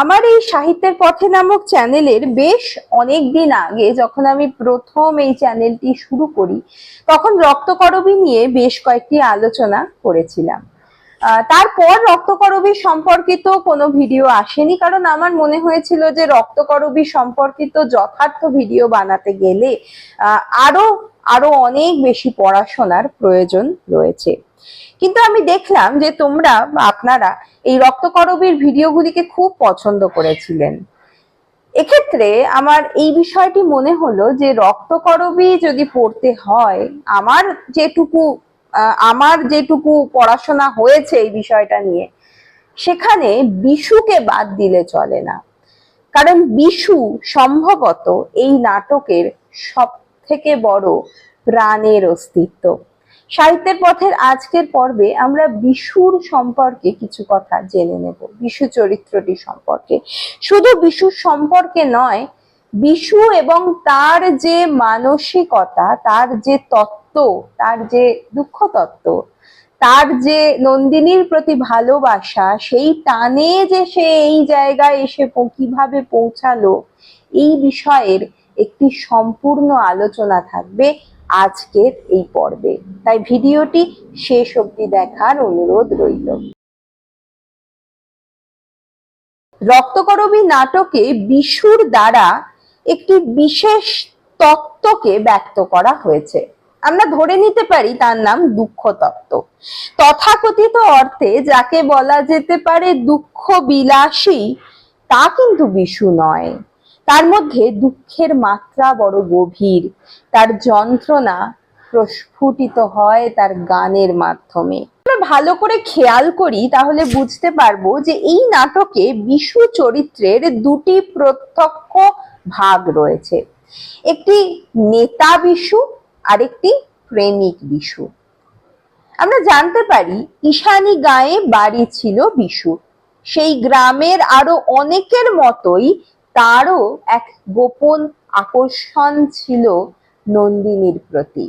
আমার এই সাহিত্যের পথে নামক চ্যানেলের বেশ অনেক দিন আগে যখন আমি প্রথম এই চ্যানেলটি শুরু করি, তখন রক্তকরবী নিয়ে বেশ কয়েকটি আলোচনা করেছিলাম। তারপর রক্তকরবী সম্পর্কিত কোনো ভিডিও আসেনি, কারণ আমার মনে হয়েছিল যে রক্তকরবী সম্পর্কিত যথার্থ ভিডিও বানাতে গেলে আরও আরও অনেক বেশি পড়াশোনার প্রয়োজন রয়েছে। কিন্তু আমি দেখলাম যে তোমরা আপনারা এই রক্তকরবীর ভিডিওগুলিকে খুব পছন্দ করেছিলেন। এক্ষেত্রে আমার এই বিষয়টি মনে হলো যে রক্তকরবী যদি পড়তে হয়, আমার যেটুকু আমার যেটুকু পড়াশোনা হয়েছে এই বিষয়টা নিয়ে, সেখানে বিশুকে বাদ দিলে চলে না। কারণ বিশু সম্ভবত এই নাটকের সব থেকে বড় প্রাণের অস্তিত্ব। সাহিত্যের পথের আজকের পর্বে আমরা বিশুর সম্পর্কে কিছু কথা জেনে নেব, বিশু চরিত্রটি সম্পর্কে। শুধু বিশুর সম্পর্কে নয়, বিশু এবং তার যে মানসিকতা, তার যে তত্ত্ব, তার যে দুঃখ তত্ত্ব তার যে নন্দিনীর প্রতি ভালোবাসা, সেই টানে যে সে এই জায়গায় এসে কীভাবে পৌঁছালো, এই বিষয়ের একটি সম্পূর্ণ আলোচনা থাকবে। আজকের এই পর্বে। তাই ভিডিওটি শেষ অবধি দেখার অনুরোধ রইল। রক্তকরবী নাটকে বিশুর দ্বারা একটি বিশেষ তত্ত্বকে ব্যক্ত করা হয়েছে। আমরা ধরে নিতে পারি তার নাম দুঃখ তত্ত্ব তথাকথিত অর্থে যাকে বলা যেতে পারে দুঃখ বিলাসী, তা কিন্তু বিশু নয়। তার মধ্যে দুঃখের মাত্রা বড় গভীর। তার যন্ত্রণা প্রস্ফুটিত হয় তার গানের মাধ্যমে। ভালো করে খেয়াল করি, তাহলে বুঝতে পারব যে এই নাটকে বিশু চরিত্রের দুটি প্রত্যক্ষ ভাগ রয়েছে। একটি নেতা বিশু, আরেকটি প্রেমিক বিশু। আমরা জানতে পারি, ঈশানী গায়ে বাড়ি ছিল বিশু। সেই গ্রামের আরও অনেকের মতোই তারও এক গোপন আকর্ষণ ছিল নন্দিনীর প্রতি।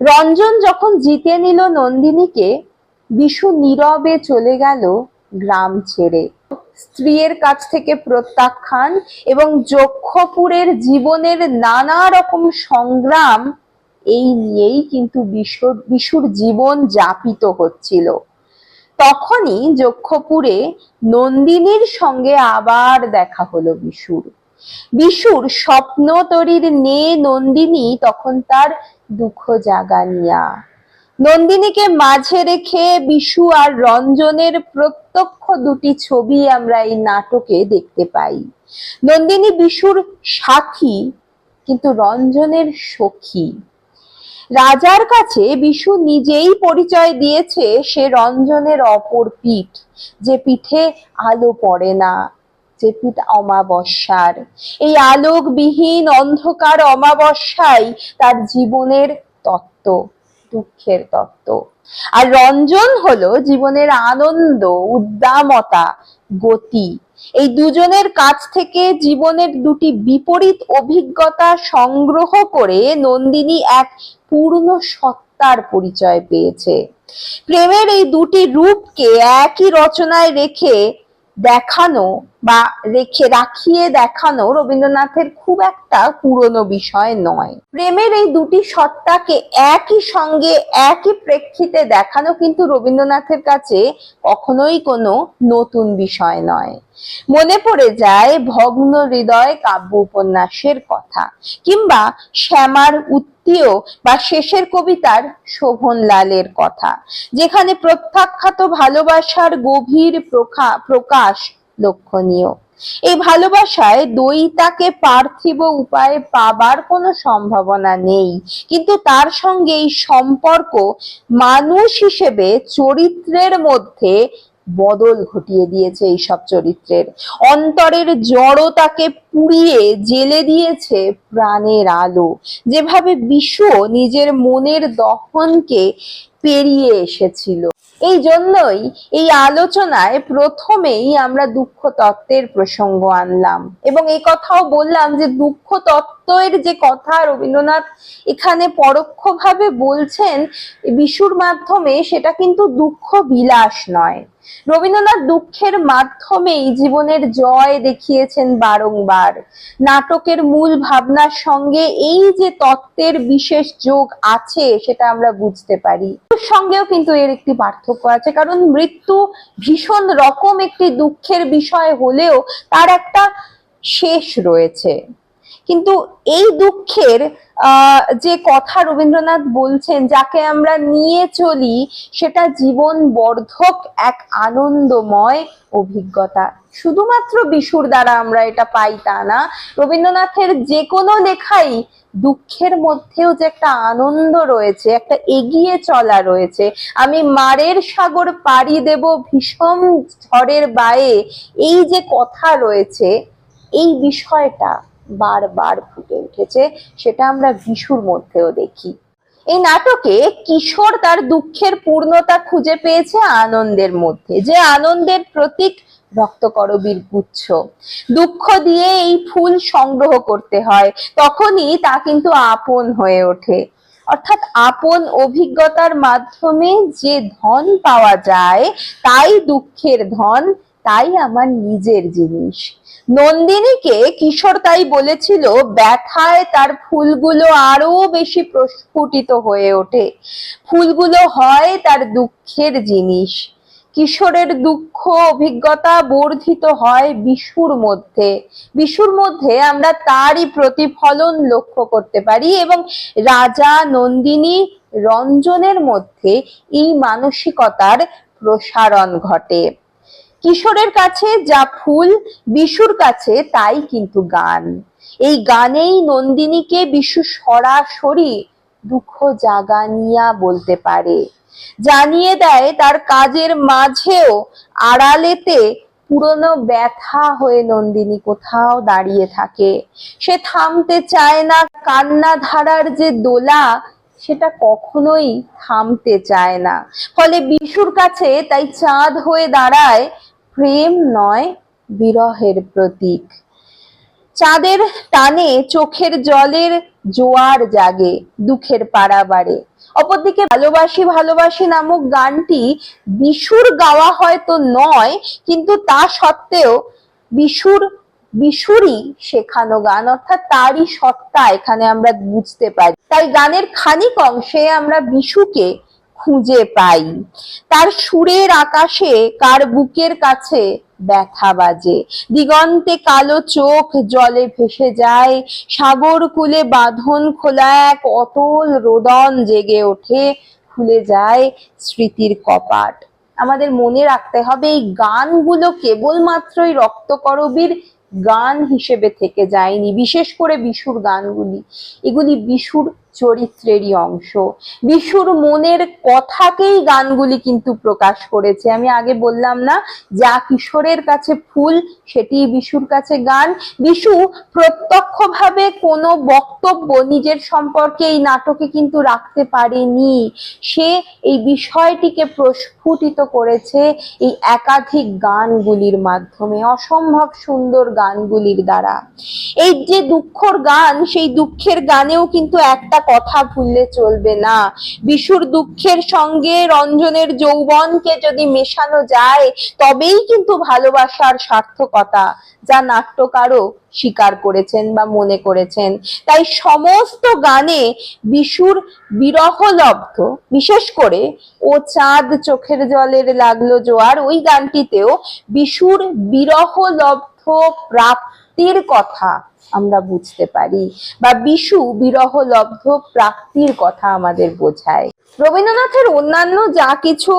রঞ্জন যখন জিতে নিল নন্দিনীকে, বিশু নীরবে চলে গেল গ্রাম ছেড়ে। স্ত্রীর কাছ থেকে প্রত্যাখ্যান এবং যক্ষপুরের জীবনের নানা রকম সংগ্রাম, এই নিয়েই কিন্তু বিশুর বিশুর জীবন যাপিত হচ্ছিল। তখনই যক্ষপুরে নন্দিনীর সঙ্গে আবার দেখা হলো বিশুর। বিশুর স্বপ্ন তরীর নে নন্দিনী তখন তার দুঃখ জাগানিয়া নন্দিনীকে মাঝে রেখে বিশু আর রঞ্জনের প্রত্যক্ষ দুটি ছবি আমরা এই নাটকে দেখতে পাই। নন্দিনী বিশুর সাথী, কিন্তু রঞ্জনের সখী। রাজার কাছে বিশু নিজেই পরিচয় দিয়েছে সে রঞ্জনের অপর পিঠ, যে পিঠে আলো পড়ে না, যে পিঠ অমাবস্যার। এই আলোকবিহীন অন্ধকার অমাবস্যাই তার জীবনের তত্ত্ব, দুঃখের তত্ত্ব। আর রঞ্জন হলো জীবনের আনন্দ, উদ্দামতা, গতি। এই দুজনের কাছ থেকে জীবনের দুটি বিপরীত অভিজ্ঞতা সংগ্রহ করে নন্দিনী এক পূর্ণ সত্তার পরিচয় পেয়েছে। প্রেমের এই দুটি রূপকে একই রচনায় রেখে দেখানো বা রেখে রাখিয়ে দেখানো রবীন্দ্রনাথের খুব একটা পুরনো বিষয় নয়। প্রেমের এই দুটি সত্তাকে একই সঙ্গে, একই প্রেক্ষিতে দেখানো কিন্তু রবীন্দ্রনাথের কাছে কখনোই কোনো নতুন বিষয় নয়। মনে পড়ে যায় ভগ্ন হৃদয় কাব্য উপন্যাসের কথা, কিংবা শ্যামার উত্তীয় বা শেষের কবিতার শোভনলালের কথা, যেখানে প্রত্যাখ্যাত ভালোবাসার গভীর প্রকাশ লক্ষণীয়। এই ভালোবাসায় দইতাকে পার্থিব উপায়ে পাবার কোনো সম্ভাবনা নেই। কিন্তু তার সঙ্গে এই সম্পর্ক মানুষ হিসেবে চরিত্রের মধ্যে বদল ঘটিয়ে দিয়েছে এই সব চরিত্রের। অন্তরের জড়তাকে পুড়িয়ে জেলে দিয়েছে প্রাণের আলো। যেভাবে বিশ্ব নিজের মনের দহনকে পেরিয়ে এসেছিল। এই জন্যই এই আলোচনায় প্রথমেই আমরা দুঃখ তত্ত্বের প্রসঙ্গ আনলাম। এবং এই কথাও বললাম যে দুঃখ তত্ত্ব তত্ত্বের যে কথা রবীন্দ্রনাথ এখানে পরোক্ষভাবে বলছেন, বিশুর মাধ্যমে সেটা কিন্তু দুঃখ বিলাস নয়। রবীন্দ্রনাথ দুঃখের মাধ্যমেই জীবনের জয় দেখিয়েছেন বারংবার। নাটকের মূল ভাবনার সঙ্গে এই যে তত্ত্বের বিশেষ যোগ আছে, সেটা আমরা বুঝতে পারি। সঙ্গেও কিন্তু এর একটি পার্থক্য আছে, কারণ মৃত্যু ভীষণ রকম একটি দুঃখের বিষয় হলেও তার একটা শেষ রয়েছে। কিন্তু এই দুঃখের যে কথা রবীন্দ্রনাথ বলছেন, যাকে আমরা নিয়ে চলি, সেটা জীবন বর্ধক এক আনন্দময় অভিজ্ঞতা। শুধুমাত্র বিশুর দ্বারা আমরা এটা পাই তা না, রবীন্দ্রনাথের যে কোনো লেখাই দুঃখের মধ্যেও যে একটা আনন্দ রয়েছে, একটা এগিয়ে চলা রয়েছে। আমি মারের সাগর পাড়ি দেব ভীষণ ঝড়ের বায়ে, এই যে কথা রয়েছে, এই বিষয়টা বারবার ফুটে উঠেছে, সেটা আমরা বিশুর মধ্যেও দেখি। এই নাটকে কিশোর তার দুঃখের পূর্ণতা খুঁজে পেয়েছে আনন্দের মধ্যে, যে আনন্দের প্রতীক রক্তকরবীর গুচ্ছ। দুঃখ দিয়ে এই ফুল সংগ্রহ করতে হয়, তখনই তা কিন্তু আপন হয়ে ওঠে। অর্থাৎ আপন অভিজ্ঞতার মাধ্যমে যে ধন পাওয়া যায়, তাই দুঃখের ধন তাই আমার নিজের জিনিস। নন্দিনীকে কিশোর তাই বলেছিল, ব্যথায় তার ফুলগুলো আরও বেশি প্রস্ফুটিত হয়ে ওঠে। ফুলগুলো হয় তার দুঃখের জিনিস। কিশোরের দুঃখ, অভিজ্ঞতা বর্ধিত হয় বিশুর মধ্যে। বিশুর মধ্যে আমরা তারই প্রতিফলন লক্ষ্য করতে পারি এবং রাজা নন্দিনী রঞ্জনের মধ্যে এই মানসিকতার প্রসারণ ঘটে। কিশোরের কাছে যা ফুল, বিশুর কাছে তাই কিন্তু গান। এই গানেই নন্দিনীকে বিশু সরাসরি দুঃখ জাগানিয়া বলতে পারে। জানিয়ে দেয় তার কাজের মাঝেও আড়ালেতে পুরনো ব্যথা হয়ে নন্দিনী কোথাও দাঁড়িয়ে থাকে। সে থামতে চায় না কান্না ধারার যে দোলা, সেটা কখনোই থামতে চায় না। ফলে বিশুর কাছে তাই চাঁদ হয়ে দাঁড়ায় প্রেম নয়, বিরহের প্রতীক। চাঁদের টানে চোখের জলের জোয়ার জাগে, দুঃখের পাড়াবাড়ে অপরদিকে ভালোবাসি ভালোবাসি নামক গানটি বিশুর গাওয়া হয়তো নয়, কিন্তু তা সত্ত্বেও বিশুর, বিশুরই শেখানো গান, অর্থাৎ তারই সত্তা এখানে আমরা বুঝতে পারি। তাই গানের খানিক অংশে আমরা বিশুকে খুঁজে পাই। তার সুরের আকাশে, কার বুকের কাছে ব্যথা বাজে। দিগন্তে কালো চোখ জলে ভেসে যায়। সাগর কূলে বাঁধন খোলা এক অতল রোদন জেগে ওঠে, খুলে যায় স্মৃতির কপাট। আমাদের মনে রাখতে হবে, এই গানগুলো কেবলমাত্রই রক্তকরবীর গান হিসেবে থেকে যায়নি, বিশেষ করে বিশুর গানগুলি। এগুলি বিশুর চরিত্রেরই অংশ। বিশুর মনের কথাকেই গানগুলি কিন্তু প্রকাশ করেছে। আমি আগে বললাম না, যা কিশোরের কাছে ফুল, সেটি বিশুর কাছে গান। বিশু প্রত্যক্ষভাবে কোনো বক্তব্য নিজের সম্পর্কে এই নাটকে কিন্তু রাখতে পারেনি। সে এই বিষয়টিকে প্রস্ফুটিত করেছে এই একাধিক গানগুলির মাধ্যমে, অসম্ভব সুন্দর গানগুলির দ্বারা। এই যে দুঃখর গান, সেই দুঃখের গানেও কিন্তু একটা কথা ভুললে চলবে না। বিশুর দুঃখের সঙ্গে রঞ্জনের যৌবনকে যদি মেশানো যায়, তবেই কিন্তু ভালোবাসার সার্থকতা, যা নাট্যকারও স্বীকার করেছেন বা মনে করেছেন। তাই সমস্ত গানে বিশুর বিরহলব্ধ বিশেষ করে, ও চাঁদ চোখের জলের লাগল জোয়ার ওই গানটিতেও বিশুর বিরহলব্ধ প্রাপ্তির কথা আমরা বুঝতে পারি। বা বিশু বিরহলব্ধ প্রাপ্তির কথা আমাদের বোঝায়। রবীন্দ্রনাথের অন্যান্য যা কিছু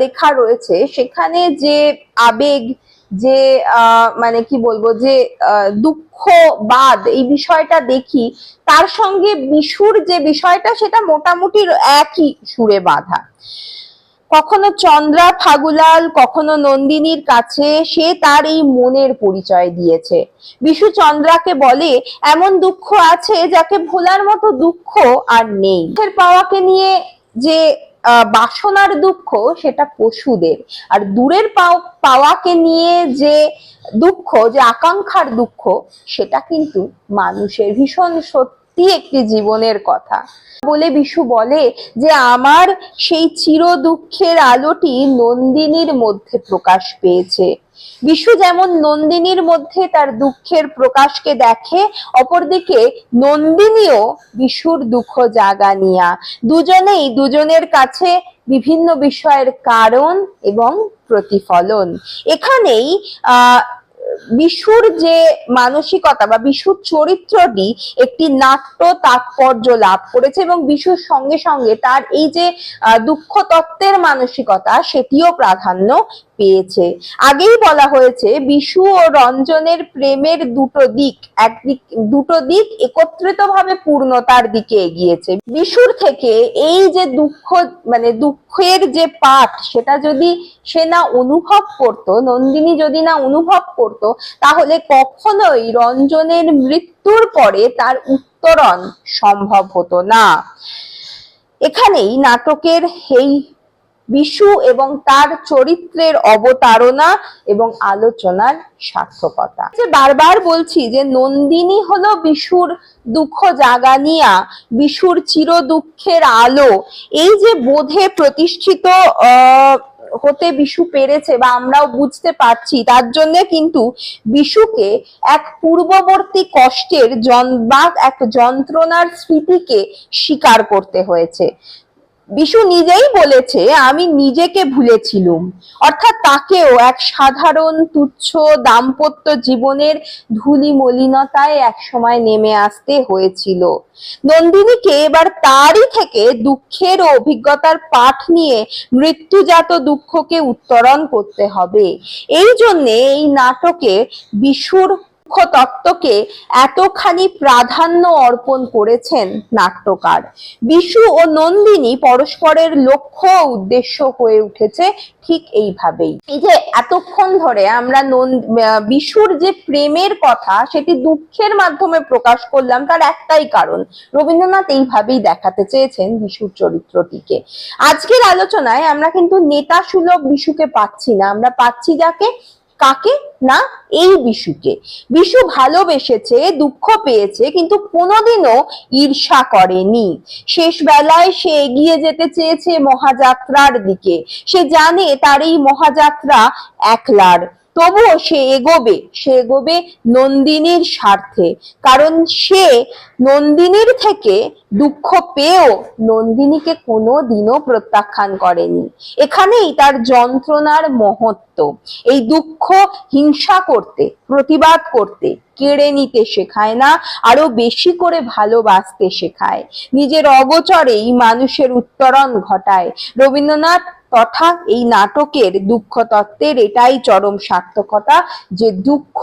লেখা রয়েছে, সেখানে যে আবেগ, যে মানে কি বলব, যে দুঃখবাদ এই বিষয়টা দেখি, তার সঙ্গে বিশুর যে বিষয়টা, সেটা মোটামুটি একই সুরে বাঁধা। কখনো চন্দ্রা ফাগুলাল, কখনো নন্দিনীর কাছে, সে তার এই মনের পরিচয় দিয়েছে। বিশু চন্দ্রাকে বলে, এমন দুঃখ আছে যাকে ভোলার মতো দুঃখ আর নেই। পাওয়াকে নিয়ে যে বাসনার দুঃখ, সেটা পশুদের। আর দূরের পাও- পাওয়াকে নিয়ে যে দুঃখ, যে আকাঙ্ক্ষার দুঃখ, সেটা কিন্তু মানুষের ভীষণ সত্যি। একটি জীবনের কথা। বলে বিশু বলে যে, আমার সেই চির দুঃখের আলোটি নন্দিনীর মধ্যে প্রকাশ পেয়েছে। বিশু যেমন নন্দিনীর মধ্যে তার দুঃখের প্রকাশকে দেখে, অপরদিকে নন্দিনীও বিশুর দুঃখ জাগা নিয়া দুজনেই দুজনের কাছে বিভিন্ন বিষয়ের কারণ এবং প্রতিফলন। এখানেই বিশুর যে মানসিকতা বা বিশুর চরিত্রটি একটি নাট্য তাৎপর্য লাভ করেছে এবং বিশুর সঙ্গে সঙ্গে তার এই যে দুঃখ তত্ত্বের মানসিকতা সেটিও প্রাধান্য পেয়েছে। আগেই বলা হয়েছে, বিশু ও রঞ্জনের প্রেমের দুটো দিক একদিক দুটো দিক একত্রিতভাবে পূর্ণতার দিকে এগিয়েছে। বিশুর থেকে এই যে দুঃখ মানে দুঃখের যে পাঠ, সেটা যদি সে না অনুভব করত, নন্দিনী যদি না অনুভব করত, তাহলে কখনোই রঞ্জনের মৃত্যুর পরে তার উত্তরণ সম্ভব হতো না। এখানেই নাটকের এই বিশু এবং তার চরিত্রের অবতারণা এবং আলোচনার সার্থকতা। যে বারবার বলছি যে নন্দিনী হলো বিশুর দুঃখ জাগানিয়া, বিশুর চির দুঃখের আলো। এই যে বোধে প্রতিষ্ঠিত হতে বিশু পেরেছে বা আমরাও বুঝতে পারছি, তার জন্য কিন্তু বিশুকে এক পূর্ববর্তী কষ্টের জন, বা এক যন্ত্রণার স্মৃতিকে স্বীকার করতে হয়েছে। বিশু নিজেই বলেছে, আমি নিজেকে ভুলেছিলুম। অর্থাৎ তাকেও এক সাধারণ, তুচ্ছ, দাম্পত্য জীবনের ধুলি মলিনতায় একসময় নেমে আসতে হয়েছিল। নন্দিনীকে এবার তারই থেকে দুঃখের ও অভিজ্ঞতার পাঠ নিয়ে মৃত্যুজাত দুঃখকে উত্তরণ করতে হবে। এই জন্যে এই নাটকে বিশুর তত্ত্বকে এতখানি প্রাধান্য অর্পণ করেছেন নাট্যকার। বিশু ও নন্দিনী পরস্পরের লক্ষ্য উদ্দেশ্য হয়ে উঠেছে ঠিক এইভাবেই। এই যে এতক্ষণ ধরে আমরা বিশুর যে প্রেমের কথা, সেটি দুঃখের মাধ্যমে প্রকাশ করলাম তার একটাই কারণ। রবীন্দ্রনাথ এইভাবেই দেখাতে চেয়েছেন বিশুর চরিত্রটিকে। আজকের আলোচনায় আমরা কিন্তু নেতা সুলভ বিশুকে পাচ্ছি না। আমরা পাচ্ছি যাকে? কাকে? না, এই বিশুকে। বিশু ভালোবেসেছে, দুঃখ পেয়েছে, কিন্তু কোনোদিনও ঈর্ষা করেনি। শেষ বেলায় সে এগিয়ে যেতে চেয়েছে মহাযাত্রার দিকে। সে জানে তার এই মহাযাত্রা একলার তবুও সে এগোবে সে এগোবে নন্দিনীর স্বার্থে। কারণ সে নন্দিনীর থেকে দুঃখ পেয়েও নন্দিনীকে কোনো দিনও প্রত্যাখ্যান করেনি। এখানেই তার যন্ত্রণার মহত্ব। এই দুঃখ হিংসা করতে, প্রতিবাদ করতে কেড়ে নিতে শেখায় না, আরও বেশি করে ভালোবাসতে শেখায়। নিজের অগোচরেই মানুষের উত্তরণ ঘটায়। রবীন্দ্রনাথ তথা এই নাটকের দুঃখ তত্ত্বের এটাই চরম সার্থকতা যে দুঃখ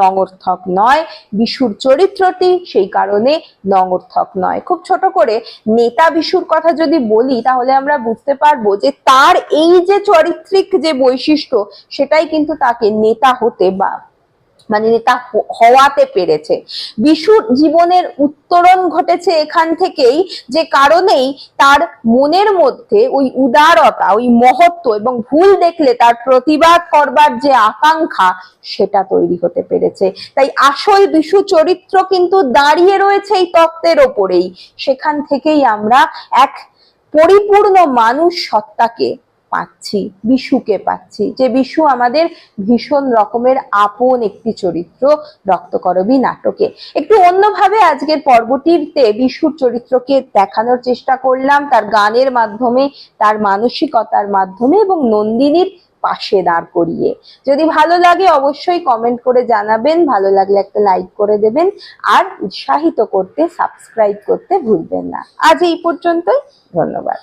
নঙর্থক নয়, বিশুর চরিত্রটি সেই কারণে নঙর্থক নয়। খুব ছোট করে নেতা বিশুর কথা যদি বলি, তাহলে আমরা বুঝতে পারব যে তার এই যে চরিত্রিক যে বৈশিষ্ট্য, সেটাই কিন্তু তাকে নেতা হতে বা মানে হ- হওয়াতে পেরেছে। বিশুর জীবনের উত্তরণ ঘটেছে এখান থেকেই যে কারণেই তার মনের মধ্যে ওই উদারতা, ওই মহত্ব এবং ভুল দেখলে তার প্রতিবাদ করবার যে আকাঙ্ক্ষা, সেটা তৈরি হতে পেরেছে। তাই আসল বিশু চরিত্র কিন্তু দাঁড়িয়ে রয়েছে এই তত্ত্বের ওপরেই। সেখান থেকেই আমরা এক পরিপূর্ণ মানুষ সত্তাকে পাচ্ছি, বিশুকে পাচ্ছি। যে বিশু আমাদের ভীষণ রকমের আপন একটি চরিত্র, রক্তকরবী নাটকে। একটু অন্যভাবে আজকের পর্বটিতে বিশুর চরিত্রকে দেখানোর চেষ্টা করলাম। তার গানের মাধ্যমে, তার মানসিকতার মাধ্যমে এবং নন্দিনীর পাশে দাঁড় করিয়ে। যদি ভালো লাগে অবশ্যই কমেন্ট করে জানাবেন, ভালো লাগলে একটা লাইক করে দেবেন, আর উৎসাহিত করতে সাবস্ক্রাইব করতে ভুলবেন না। আজ এই পর্যন্তই, ধন্যবাদ।